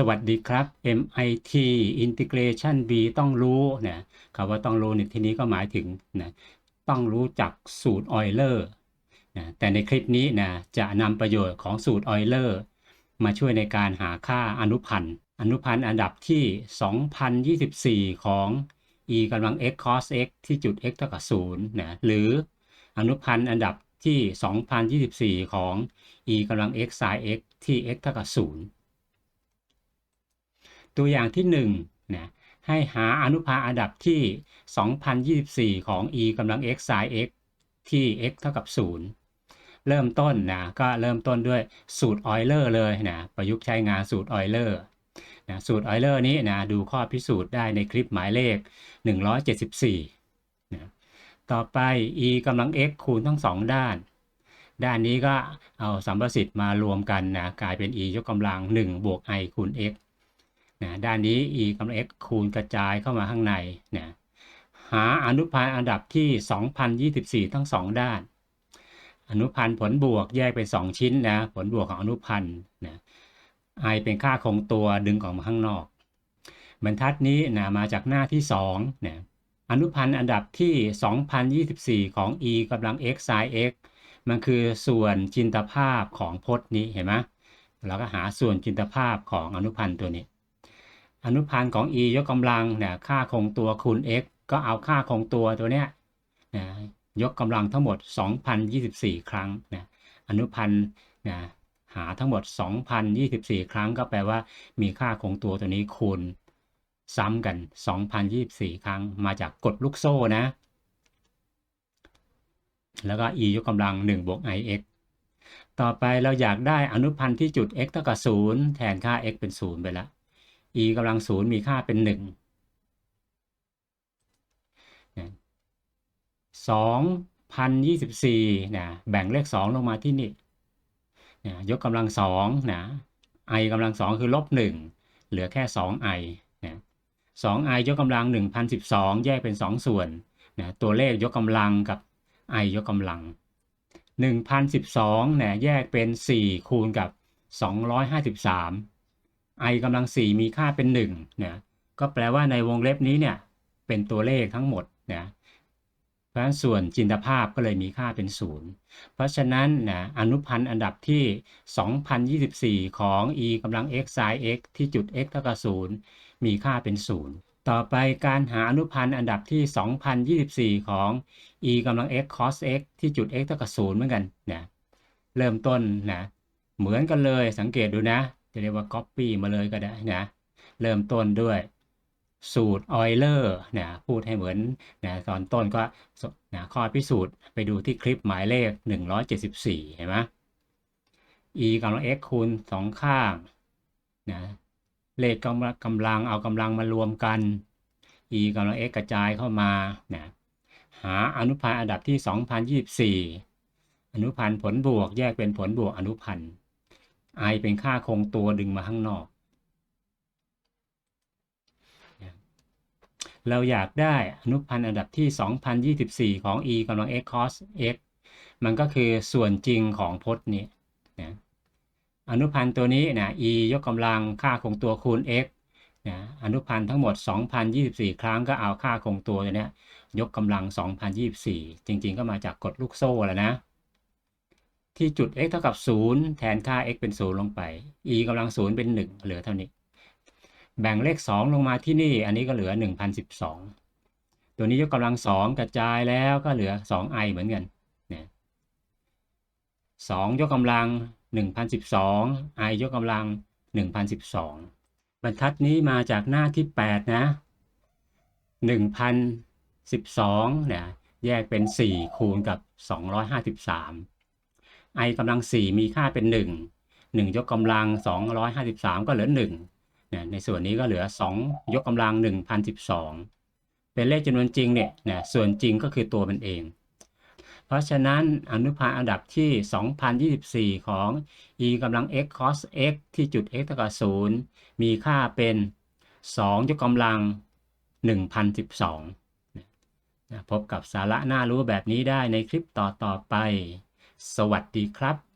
สวัสดีครับ MIT Integration B ต้องรู้นะคำว่าต้องรู้ในที่นี้ก็หมายถึงนะต้องรู้จักสูตรออยเลอร์นะแต่ในคลิปนี้นะจะนำประโยชน์ของสูตรออยเลอร์มาช่วยในการหาค่าอนุพันธ์ อนุพันธ์อันดับที่ 2024 ของ e กำลัง x cos x ที่จุด x เท่ากับ0นะหรืออนุพันธ์อันดับที่ 2024 ของ e กำลัง x sin x ที่ x เท่ากับ0 ตัวอย่างที่1นะให้หาอนุภาคอันดับที่ 2024 ของ e กำลัง x sin x ที่ x เท่ากับ 0 เริ่มต้นนะก็เริ่มต้นด้วยสูตรออยเลอร์เลยนะประยุกต์ใช้งานสูตรออยเลอร์นะสูตรออยเลอร์นี้นะดูข้อพิสูจน์ได้ในคลิปหมายเลข 174นะต่อไป e กำลัง x คูณทั้งสองด้าน ด้านนี้ก็เอาสัมประสิทธิ์มารวมกันนะกลายเป็น e ยกกำลัง 1 บวก i คูณ x นะด้านนี้ e กำลัง x คูณกระจายเข้ามาข้างในนะหาอนุพันธ์อันดับที่ 2024 ทั้ง 2 ด้าน อนุพันธ์ผลบวกแยกเป็น 2 ชิ้นนะผลบวกของอนุพันธ์นะ i เป็นค่าคงตัวดึงออกมาข้างนอก บรรทัดนี้นะมาจากหน้าที่2นะอนุพันธ์อันดับที่ 2024 ของ e กำลัง x sin x มันคือส่วนจินตภาพของพจน์นี้เห็นไหมเราก็หาส่วนจินตภาพของอนุพันธ์ตัวนี้ อนุพันธ์ของ e ยกกำลังเนี่ยค่าคงตัวคูณ x ก็เอาค่าคงตัวตัวเนี้ยนะยกกำลังทั้งหมด 2,024 ครั้งนะอนุพันธ์นะหาทั้งหมด 2,024 ครั้งก็แปลว่ามีค่าคงตัวตัวนี้คูณ ซ้ำกัน 2,024 ครั้งมาจากกฎลูกโซ่นะ แล้วก็ e ยกกำลัง1บวก ix ต่อไปเราอยากได้อนุพันธ์ที่จุด x เท่ากับ0แทนค่า x เป็น 0 ไปแล้ว e กำลังศูนย์มีค่าเป็นหนึ่งสองพันยี่สิบสี่นะแบ่งเลขสองลงมาที่นี่นะยกกำลังสองนะ i กำลังสองคือลบหนึ่งเหลือแค่สอง i นะสอง i ยกกำลังหนึ่งพันสิบสองแยกเป็นสองส่วนนะตัวเลขยกกำลังกับ i ยกกำลังหนึ่งพันสิบสองนะแยกเป็นสี่คูณกับสองร้อยห้าสิบสาม i กำลัง4มีค่าเป็น1เนี่ยก็แปลว่าในวงเล็บนี้เนี่ยเป็นตัวเลขทั้งหมดนะเพราะฉะนั้นส่วนจินตภาพก็เลยมีค่าเป็น 0 เพราะฉะนั้นนะอนุพันธ์อันดับที่ 2024 ของ e กำลัง x sin x ที่จุด x เท่ากับ0มีค่าเป็น 0 ต่อไปการหาอนุพันธ์อันดับที่ 2024 ของ e กำลัง x cos x ที่จุด x เท่ากับ0เหมือนกันนะเริ่มต้นนะเหมือนกันเลยสังเกตดูนะ จะเรียกว่า copy มาเลยก็ได้นะเริ่มต้นด้วยสูตรออยเลอร์นะพูดให้เหมือนนะตอนต้นก็นะข้อพิสูจน์ไปดูที่คลิปหมายเลข 174 เห็นไหม e กำลัง x คูณสองข้างนะเลขกำลังกำลังเอากำลังมารวมกัน e กำลัง x กระจายเข้ามานะหาอนุพันธ์อันดับที่ 2024 อนุพันธ์ผลบวกแยกเป็นผลบวกอนุพันธ์ i เป็นค่าคงตัวดึงมาข้างนอก เราอยากได้อนุพันธ์อันดับที่ 2024 ของ e กำลัง x cos x มันก็คือส่วนจริงของพจน์นี้นะอนุพันธ์ตัวนี้นะ e ยกกำลังค่าคงตัวคูณ x นะอนุพันธ์ทั้งหมด 2024 ครั้งก็เอาค่าคงตัวตัวนี้ยกกำลัง 2024 จริง ๆ ก็มาจากกฎลูกโซ่แล้วนะ ที่จุด x เท่ากับ 0 แทนค่า x เป็น 0 ลงไป e กำลัง 0 เป็น 1 เหลือเท่านี้ แบ่งเลข 2 ลงมาที่นี่ อันนี้ก็เหลือ 1012 ตัวนี้ยกกำลัง 2 กระจายแล้วก็เหลือ 2i เหมือนกันนะ2ยกกำลัง 1012 i ยกกำลัง 1012 บรรทัดนี้มาจากหน้าที่ 8 นะ 1012เนี่ยแยกเป็น 4 คูณกับ 253 i กำลัง 4 มีค่าเป็น 1 1 ยกกำลัง 253 ก็เหลือ1เนี่ยในส่วนนี้ก็เหลือ 2 ยกกำลัง 1012 เป็นเลขจำนวนจริงเนี่ยนะส่วนจริงก็คือตัวมันเอง เพราะฉะนั้นอนุพันธ์อันดับที่ 2024 ของ e กำลัง x cos x ที่จุด x เท่ากับ 0 มีค่าเป็น 2 ยกกำลัง 1012นะพบกับสาระน่ารู้แบบนี้ได้ในคลิปต่อๆไป สวัสดีครับ